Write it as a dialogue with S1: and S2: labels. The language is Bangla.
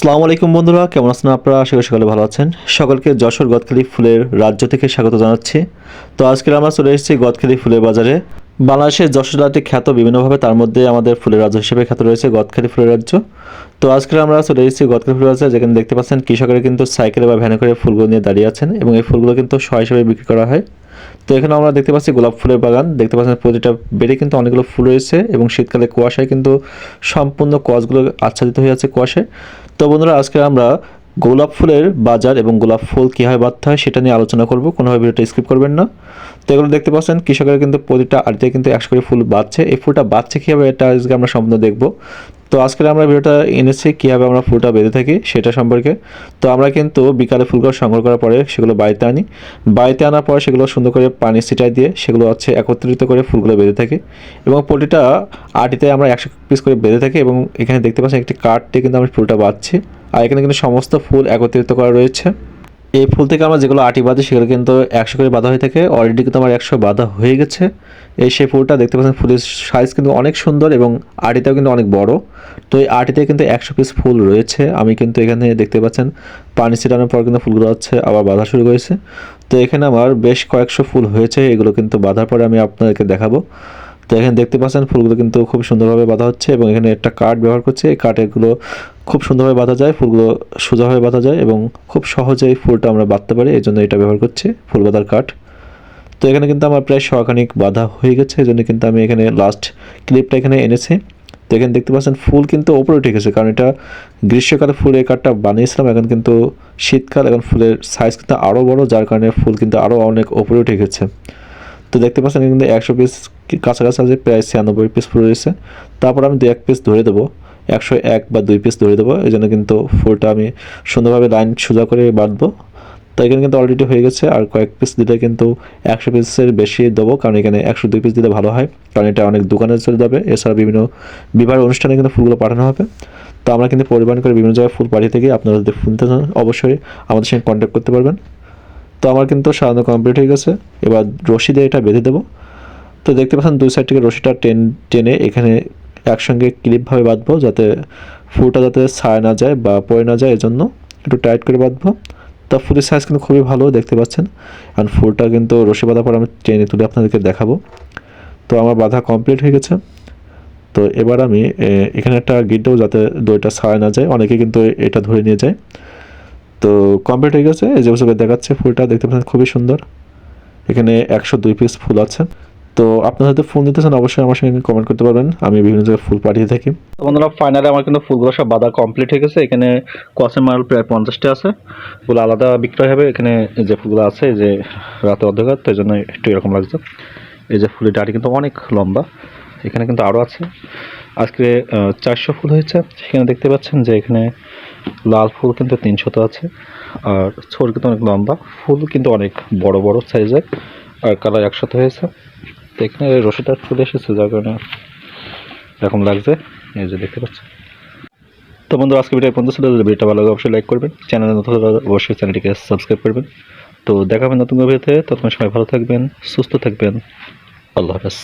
S1: আসসালামু আলাইকুম বন্ধুরা, কেমন আছেন আপনারা? আশা করি সকালে ভালো আছেন। সকলকে যশোর গদখালি ফুলের রাজ্য থেকে স্বাগত জানাচ্ছি। তো আজকে আমরা চলে এসেছি গদখালি ফুলের বাজারে। বাংলাদেশের যশোর জেলাটি খ্যাত বিভিন্নভাবে তার মধ্যে আমাদের ফুলের রাজ্য হিসেবে খ্যাত রয়েছে গদখালি ফুলের রাজ্য। তো আজকে আমরা চলে এসেছি গদখালি ফুলের বাজারে, যেখানে দেখতে পাচ্ছেন কৃষকেরা কিন্তু সাইকেলে বা ভ্যানে করে ফুলগুলো নিয়ে দাঁড়িয়ে আছেন এবং এই ফুলগুলো কিন্তু শয় হিসেবে বিক্রি করা হয়। তো এখানে আমরা দেখতে পাচ্ছি গোলাপ ফুলের বাগান। দেখতে পাচ্ছেন প্রতিটা বেডে কিন্তু অনেকগুলো ফুল রয়েছে এবং শীতকালে কুয়াশায় কিন্তু সম্পূর্ণ কচগুলো আচ্ছাদিত হয়ে আছে কুয়াশায়। তো বন্ধুরা, আজকে আমরা গোলাপ ফুলের বাজার এবং গোলাপ ফুল কীভাবে বাধ্য হয় সেটা নিয়ে আলোচনা করব। কোনোভাবে ভিডিওটা স্কিপ করবেন না। তো এগুলো দেখতে পাচ্ছেন, কৃষকেরা কিন্তু প্রতিটা আড়িতে কিন্তু একশো করে ফুল বাঁধছে এই ফুলটা বাঁধছে কীভাবে, এটা আজকে আমরা সম্পূর্ণ দেখব। তো আজকে আমরা ভিডিওটা এনেছি কীভাবে আমরা ফুলটা বেঁধে থাকি সেটা সম্পর্কে। তো আমরা কিন্তু বিকালে ফুলগুলো সংগ্রহ করার পরে সেগুলো বাড়িতে আনি। বাড়িতে আনার পর সেগুলো সুন্দর করে পানি ছিটাই দিয়ে সেগুলো হচ্ছে একত্রিত করে ফুলগুলো বেঁধে থাকি। এবং প্রতিটা আটিতে আমরা একশো পিস করে বেঁধে থাকি এবং এখানে দেখতে পাচ্ছেন একটি কাঠ দিয়ে কিন্তু আমরা ফুলটা বাঁধছি। আর এখানে কিন্তু সমস্ত ফুল একত্রিত করা রয়েছে। এই ফুল থেকে আমরা যেগুলো আটি বাঁধি, সেগুলো কিন্তু একশো করে বাঁধা হয়ে থাকে। অলরেডি কিন্তু আমার একশো বাঁধা হয়ে গেছে। এই সেই ফুলটা দেখতে পাচ্ছেন, ফুলের সাইজ কিন্তু অনেক সুন্দর এবং আটিতেও কিন্তু অনেক বড়। তো এই আটিতে কিন্তু একশো পিস ফুল রয়েছে। আমি কিন্তু এখানে দেখতে পাচ্ছেন, পানি ছিটানোর পর কিন্তু ফুলগুলো হচ্ছে আবার বাঁধা শুরু করেছে। তো এখানে আমার বেশ কয়েকশো ফুল হয়েছে, এগুলো কিন্তু বাঁধার পরে আমি আপনাদেরকে দেখাবো। তো এখানে দেখতে পাচ্ছেন, ফুলগুলো কিন্তু খুব সুন্দরভাবে বাঁধা হচ্ছে এবং এখানে একটা কাঠ ব্যবহার করছে। এই কাঠেগুলো খুব সুন্দরভাবে বাঁধা যায়, ফুলগুলো সোজাভাবে বাঁধা যায় এবং খুব সহজেই ফুলটা আমরা বাঁধতে পারি, এই জন্য এটা ব্যবহার করছি ফুল বাঁধার কাঠ। তো এখানে কিন্তু আমার প্রায় শখানিক বাঁধা হয়ে গেছে, এই জন্য কিন্তু আমি এখানে লাস্ট ক্লিপটা এখানে এনেছি। তো এখানে দেখতে পাচ্ছেন, ফুল কিন্তু ওপরে উঠে গেছে, কারণ এটা গ্রীষ্মকালে ফুল এই কাঠটা বানিয়েছিলাম, এখন কিন্তু শীতকাল, এখন ফুলের সাইজ কিন্তু আরও বড়, যার কারণে ফুল কিন্তু আরও অনেক ওপরে উঠে গেছে। তো দেখতে পাচ্ছেন কিন্তু একশো পিস কাছাকাছি আছে, প্রায় ছিয়ানব্বই পিস ফুল রয়েছে। তারপর আমি দু এক পিস ধরে দেবো। একশো এক বা দুই পিস ধরে দেবো। এই জন্য কিন্তু ফুলটা আমি সুন্দরভাবে লাইন সোজা করে বাঁধবো। তো এখানে কিন্তু অলরেডি হয়ে গেছে। আর কয়েক পিস দিলে কিন্তু একশো পিসের বেশি দেবো। কারণ এখানে একশো দুই পিস দিলে ভালো হয়। কারণ এটা অনেক দোকানে চলে যাবে। এছাড়া বিভিন্ন বিবাহ অনুষ্ঠানে কিন্তু ফুলগুলো পাঠানো হবে। তো আমরা কিন্তু পরিবহন করে বিভিন্ন জায়গায় ফুল পাঠিয়ে থাকি। আপনারা যদি ফুল নিতে চান, অবশ্যই আমাদের সঙ্গে কন্ট্যাক্ট করতে পারবেন। তো আমার কিন্তু সাজানো কমপ্লিট হয়ে গেছে। এবার রশি দিয়ে এটা বেঁধে দেবো। তো দেখতে পাচ্ছেন, দুই সাইড থেকে রশিটা টেন টেনে এখানে একসঙ্গে ক্লিপভাবে বাঁধবো যাতে ফুলটা যাতে ছায় না যায় বা পড়ে না যায়, এজন্য একটু টাইট করে বাঁধবো। তা ফুলের সাইজ কিন্তু খুবই ভালো, দেখতে পাচ্ছেন। আর ফুলটা কিন্তু রশি বাঁধার পর আমি টেনে তুলে আপনাদেরকে দেখাবো। তো আমার বাঁধা কমপ্লিট হয়ে গেছে। তো এবার আমি এখানে একটা গিট যাতে দইটা ছায় না যায়। অনেকে কিন্তু এটা ধরে নিয়ে যায়। তো কমপ্লিট হয়ে গেছে। এই যে দেখাচ্ছে ফুলটা, দেখতে পাচ্ছেন খুবই সুন্দর। এখানে একশো দুই পিস ফুল আছে। তো আপনারা যদি ফুল নিতে চান, অবশ্যই আমার সঙ্গে কমেন্ট করতে পারবেন। আমি বিভিন্ন জায়গায় ফুল পাঠিয়ে থাকি। তো বন্ধুরা ফাইনালি আমার কিন্তু ফুলগুলো সব বাঁধা কমপ্লিট হয়ে গেছে। এখানে কসের মাল প্রায় পঞ্চাশটা আছে। ফুল আলাদা বিক্রয় হবে। এখানে যে ফুলগুলো আছে যে রাতে অন্ধকার, তো এই জন্য একটু এরকম লাগছে। এই যে ফুলের ডাটি কিন্তু অনেক লম্বা। এখানে কিন্তু আরও আছে। আজকে চারশো ফুল হয়েছে। সেখানে দেখতে পাচ্ছেন যে এখানে লাল ফুল কিন্তু তিনশত আছে। আর ছোট কিন্তু অনেক লম্বা। ফুল কিন্তু অনেক বড় বড় সাইজের আর কালার একসাথে হয়েছে। এখানে রশিটা চলে এসেছে, যার কারণে এরকম লাগছে। এই যে দেখতে পাচ্ছেন। তো বন্ধু আজকে ভিডিও পর্যন্ত ছিল। যদি ভিডিওটা ভালো লাগে, অবশ্যই লাইক করবেন। চ্যানেলে নতুন অবশ্যই চ্যানেলটিকে সাবস্ক্রাইব করবেন। তো দেখা হবে নতুন ভিডিওতে। ততক্ষণ সবাই ভালো থাকবেন, সুস্থ থাকবেন। আল্লাহ হাফেজ।